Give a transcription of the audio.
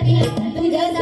तुम्ही जय